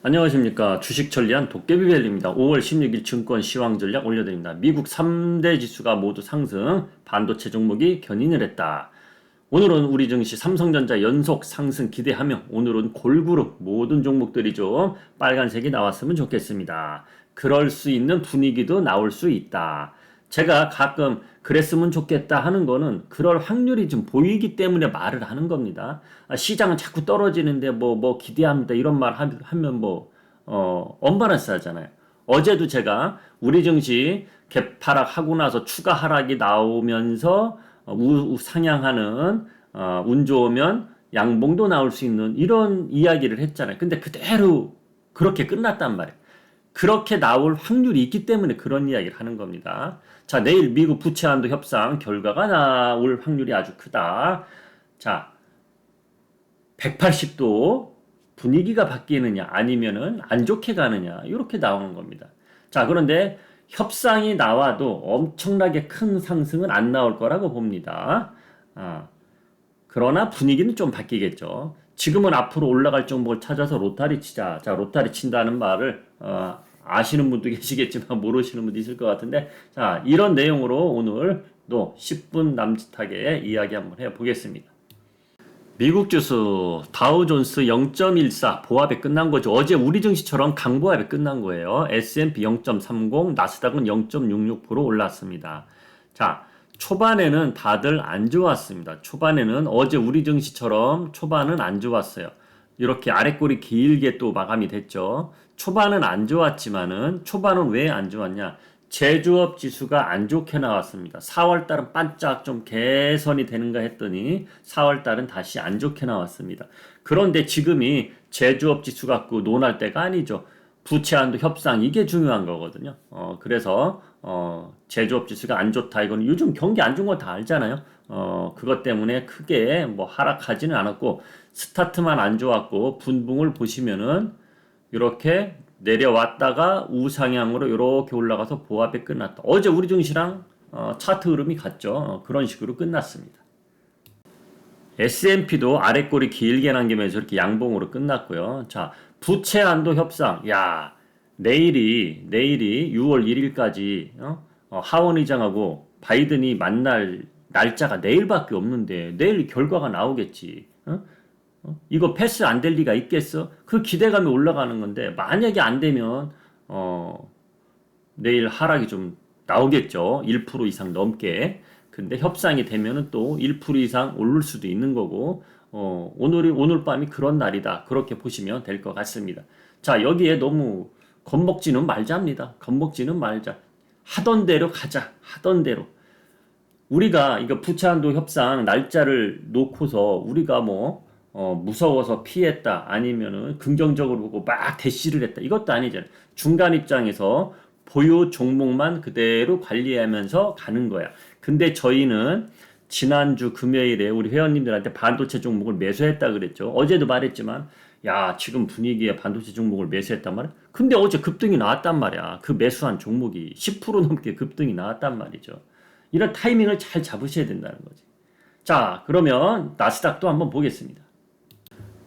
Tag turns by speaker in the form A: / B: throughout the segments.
A: 안녕하십니까. 주식 전략 도깨비벨입니다. 5월 16일 증권 시황 전략 올려드립니다. 미국 3대 지수가 모두 상승, 반도체 종목이 견인을 했다. 오늘은 우리 증시 삼성전자 연속 상승 기대하며 오늘은 골고루 모든 종목들이 좀 빨간색이 나왔으면 좋겠습니다. 그럴 수 있는 분위기도 나올 수 있다. 제가 가끔 그랬으면 좋겠다 하는 거는 그럴 확률이 좀 보이기 때문에 말을 하는 겁니다. 아, 시장은 자꾸 떨어지는데 뭐, 뭐 기대합니다. 이런 말 하- 하면 뭐, 어, 언바란스 하잖아요. 어제도 제가 우리 증시 개파락 하고 나서 추가 하락이 나오면서 우- 상향하는 어, 운 좋으면 양봉도 나올 수 있는 이런 이야기를 했잖아요. 근데 그대로 그렇게 끝났단 말이에요. 그렇게 나올 확률이 있기 때문에 그런 이야기를 하는 겁니다. 자, 내일 미국 부채 한도 협상 결과가 나올 확률이 아주 크다. 자, 180도 분위기가 바뀌느냐 아니면은 안 좋게 가느냐 이렇게 나오는 겁니다. 자, 그런데 협상이 나와도 엄청나게 큰 상승은 안 나올 거라고 봅니다. 아, 그러나 분위기는 좀 바뀌겠죠. 지금은 앞으로 올라갈 종목을 찾아서 로타리 치자. 자, 로타리 친다는 말을 어, 아시는 분도 계시겠지만 모르시는 분도 있을 것 같은데, 자, 이런 내용으로 오늘 또 10분 남짓하게 이야기 한번 해보겠습니다. 미국 지수 다우존스 0.14 보합에 끝난 거죠. 어제 우리 증시처럼 강보합에 끝난 거예요. S&P 0.30, 나스닥은 0.66% 올랐습니다. 자, 초반에는 다들 안 좋았습니다. 초반에는 어제 우리 증시처럼 초반은 안 좋았어요. 이렇게 아랫골이 길게 또 마감이 됐죠. 초반은 안 좋았지만은 초반은 왜 안 좋았냐? 제조업 지수가 안 좋게 나왔습니다. 4월 달은 반짝 좀 개선이 되는가 했더니 4월 달은 다시 안 좋게 나왔습니다. 그런데 지금이 제조업 지수 갖고 논할 때가 아니죠. 부채 한도 협상 이게 중요한 거거든요. 어 그래서 어 제조업 지수가 안 좋다 이거는 요즘 경기 안 좋은 거 다 알잖아요. 어 그것 때문에 크게 뭐 하락하지는 않았고 스타트만 안 좋았고 분봉을 보시면은 이렇게 내려왔다가 우상향으로 이렇게 올라가서 보합에 끝났다. 어제 우리 증시랑 어, 차트 흐름이 같죠. 어, 그런 식으로 끝났습니다. S&P도 아랫골이 길게 남기면서 이렇게 양봉으로 끝났고요. 자, 부채 한도 협상. 야, 내일이 내일이 6월 1일까지 어? 어, 하원 의장하고 바이든이 만날 날짜가 내일밖에 없는데 내일 결과가 나오겠지. 어? 어? 이거 패스 안 될 리가 있겠어? 그 기대감이 올라가는 건데 만약에 안 되면 어 내일 하락이 좀 나오겠죠. 1% 이상 넘게. 근데 협상이 되면은 또 1% 이상 오를 수도 있는 거고 어 오늘이 오늘 밤이 그런 날이다. 그렇게 보시면 될 것 같습니다. 자, 여기에 너무 겁먹지는 말자입니다. 겁먹지는 말자. 하던 대로 가자. 하던 대로. 우리가 이거 부채한도 협상 날짜를 놓고서 우리가 뭐 어, 무서워서 피했다 아니면은 긍정적으로 보고 막 대시를 했다 이것도 아니잖아요. 중간 입장에서 보유 종목만 그대로 관리하면서 가는 거야. 근데 저희는 지난주 금요일에 우리 회원님들한테 반도체 종목을 매수했다 그랬죠. 어제도 말했지만 야 지금 분위기에 반도체 종목을 매수했단 말이야. 근데 어제 급등이 나왔단 말이야. 그 매수한 종목이 10% 넘게 급등이 나왔단 말이죠. 이런 타이밍을 잘 잡으셔야 된다는 거지. 자, 그러면 나스닥도 한번 보겠습니다.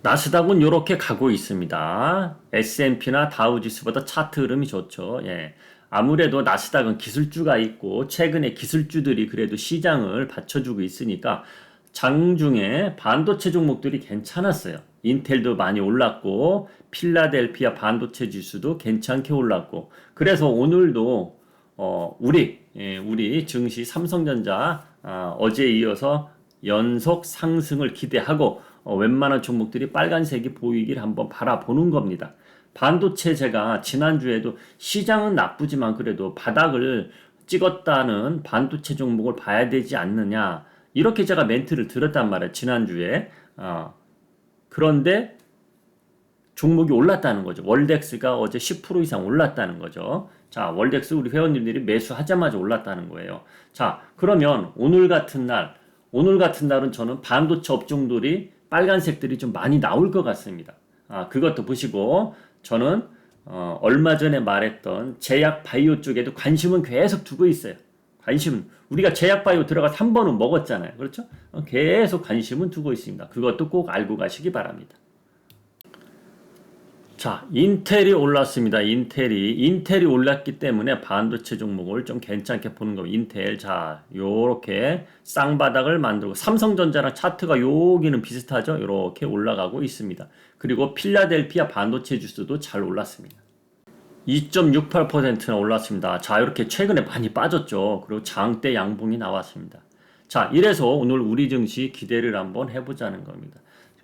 A: 나스닥은 이렇게 가고 있습니다. S&P나 다우지수보다 차트 흐름이 좋죠. 예. 아무래도 나스닥은 기술주가 있고 최근에 기술주들이 그래도 시장을 받쳐주고 있으니까 장중에 반도체 종목들이 괜찮았어요. 인텔도 많이 올랐고 필라델피아 반도체 지수도 괜찮게 올랐고 그래서 오늘도 어 우리 예, 우리 증시 삼성전자 아, 어제 이어서 연속 상승을 기대하고 어, 웬만한 종목들이 빨간색이 보이길 한번 바라보는 겁니다. 반도체 제가 지난주에도 시장은 나쁘지만 그래도 바닥을 찍었다는 반도체 종목을 봐야 되지 않느냐 이렇게 제가 멘트를 들었단 말이에요 지난주에. 어, 그런데 종목이 올랐다는 거죠. 월덱스가 어제 10% 이상 올랐다는 거죠 자 월덱스 우리 회원님들이 매수하자마자 올랐다는 거예요 자 그러면 오늘 같은 날 오늘 같은 날은 저는 반도체 업종들이 빨간색들이 좀 많이 나올 것 같습니다 아 그것도 보시고 저는 어, 얼마 전에 말했던 제약 바이오 쪽에도 관심은 계속 두고 있어요. 관심은 우리가 제약 바이오 들어가서 한 번은 먹었잖아요. 그렇죠? 어, 계속 관심은 두고 있습니다. 그것도 꼭 알고 가시기 바랍니다. 자, 인텔이 올랐습니다. 인텔이 인텔이 올랐기 때문에 반도체 종목을 좀 괜찮게 보는 겁니다. 인텔 자, 요렇게 쌍바닥을 만들고 삼성전자랑 차트가 여기는 비슷하죠. 요렇게 올라가고 있습니다. 그리고 필라델피아 반도체 주스도 잘 올랐습니다. 2.68%나 올랐습니다. 자, 이렇게 최근에 많이 빠졌죠. 그리고 장대 양봉이 나왔습니다. 자, 이래서 오늘 우리 증시 기대를 한번 해보자는 겁니다.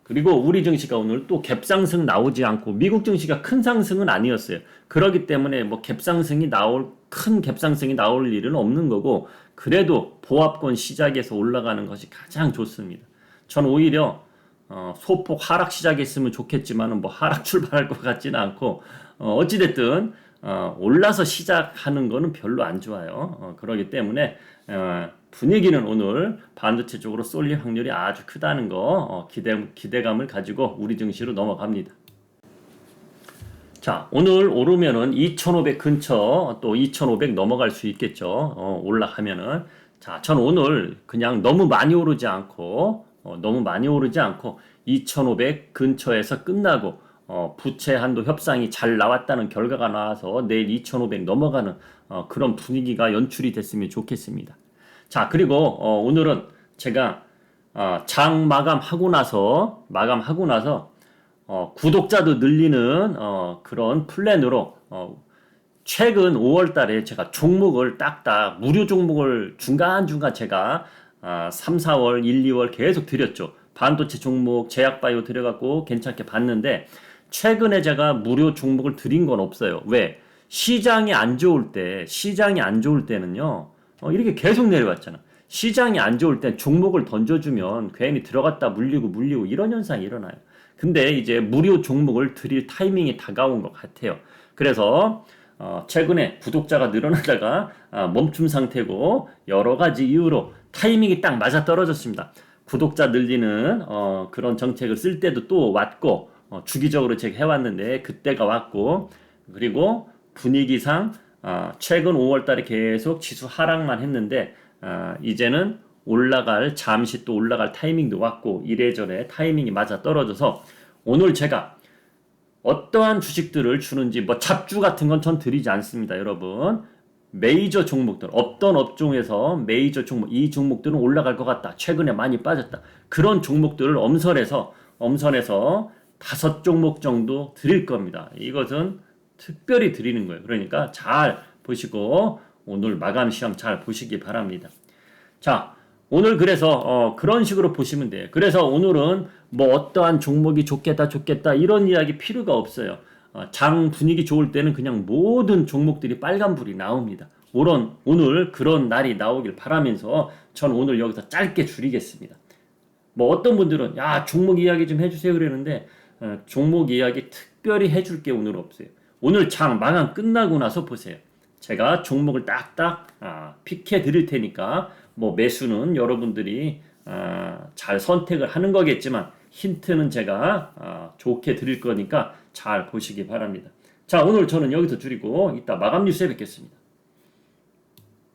A: 그리고 우리 증시가 오늘 또 갭상승 나오지 않고 미국 증시가 큰 상승은 아니었어요. 그렇기 때문에 뭐 갭상승이 나올 큰 갭상승이 나올 일은 없는 거고 그래도 보합권 시작에서 올라가는 것이 가장 좋습니다. 전 오히려 어, 소폭 하락 시작했으면 좋겠지만은 뭐 하락 출발할 것 같지는 않고 어, 어찌 됐든 어, 올라서 시작하는 거는 별로 안 좋아요. 어, 그러기 때문에 어, 분위기는 오늘 반도체 쪽으로 쏠릴 확률이 아주 크다는 거 어, 기대 기대감을 가지고 우리 증시로 넘어갑니다. 자, 오늘 오르면은 2,500 근처 또 2,500 넘어갈 수 있겠죠. 어, 올라가면은 자, 전 오늘 그냥 너무 많이 오르지 않고 어, 너무 많이 오르지 않고 2,500 근처에서 끝나고 어, 부채 한도 협상이 잘 나왔다는 결과가 나와서 내일 2,500 넘어가는 어, 그런 분위기가 연출이 됐으면 좋겠습니다. 자, 그리고 어, 오늘은 제가 어, 장 마감하고 나서 마감하고 나서 어, 구독자도 늘리는 어, 그런 플랜으로 어, 최근 5월 달에 제가 종목을 딱딱 무료 종목을 중간중간 제가 아, 3, 4월, 1, 2월 계속 드렸죠. 반도체 종목, 제약바이오 들어갖고 괜찮게 봤는데 최근에 제가 무료 종목을 드린 건 없어요. 왜? 시장이 안 좋을 때, 시장이 안 좋을 때는요, 어, 이렇게 계속 내려왔잖아. 시장이 안 좋을 땐 종목을 던져주면 괜히 들어갔다 물리고 물리고 이런 현상이 일어나요. 근데 이제 무료 종목을 드릴 타이밍이 다가온 것 같아요. 그래서 어, 최근에 구독자가 늘어나다가 아, 멈춤 상태고 여러 가지 이유로 타이밍이 딱 맞아 떨어졌습니다. 구독자 늘리는 어, 그런 정책을 쓸 때도 또 왔고 어, 주기적으로 제가 해왔는데 그때가 왔고 그리고 분위기상 아, 최근 5월달에 계속 지수 하락만 했는데 아, 이제는 올라갈 잠시 또 올라갈 타이밍도 왔고 이래저래 타이밍이 맞아 떨어져서 오늘 제가 어떠한 주식들을 주는지 뭐 잡주 같은 건 전 드리지 않습니다, 여러분. 메이저 종목들 어떤 업종에서 메이저 종목 이 종목들은 올라갈 것 같다. 최근에 많이 빠졌다. 그런 종목들을 엄선해서 엄선해서 다섯 종목 정도 드릴 겁니다. 이것은 특별히 드리는 거예요. 그러니까 잘 보시고 오늘 마감 시험 잘 보시기 바랍니다. 자, 오늘 그래서 어, 그런 식으로 보시면 돼요. 그래서 오늘은 뭐 어떠한 종목이 좋겠다 좋겠다 이런 이야기 필요가 없어요. 어, 장 분위기 좋을 때는 그냥 모든 종목들이 빨간불이 나옵니다. 오런, 오늘 그런 날이 나오길 바라면서 전 오늘 여기서 짧게 줄이겠습니다. 뭐 어떤 분들은 야 종목 이야기 좀 해주세요 그러는데 어, 종목 이야기 특별히 해줄 게 오늘 없어요. 오늘 장 마감 끝나고 나서 보세요. 제가 종목을 딱딱 아, 픽해 드릴 테니까 뭐 매수는 여러분들이 아, 잘 선택을 하는 거겠지만 힌트는 제가 아, 좋게 드릴 거니까 잘 보시기 바랍니다. 자 오늘 저는 여기서 줄이고 이따 마감 뉴스에 뵙겠습니다.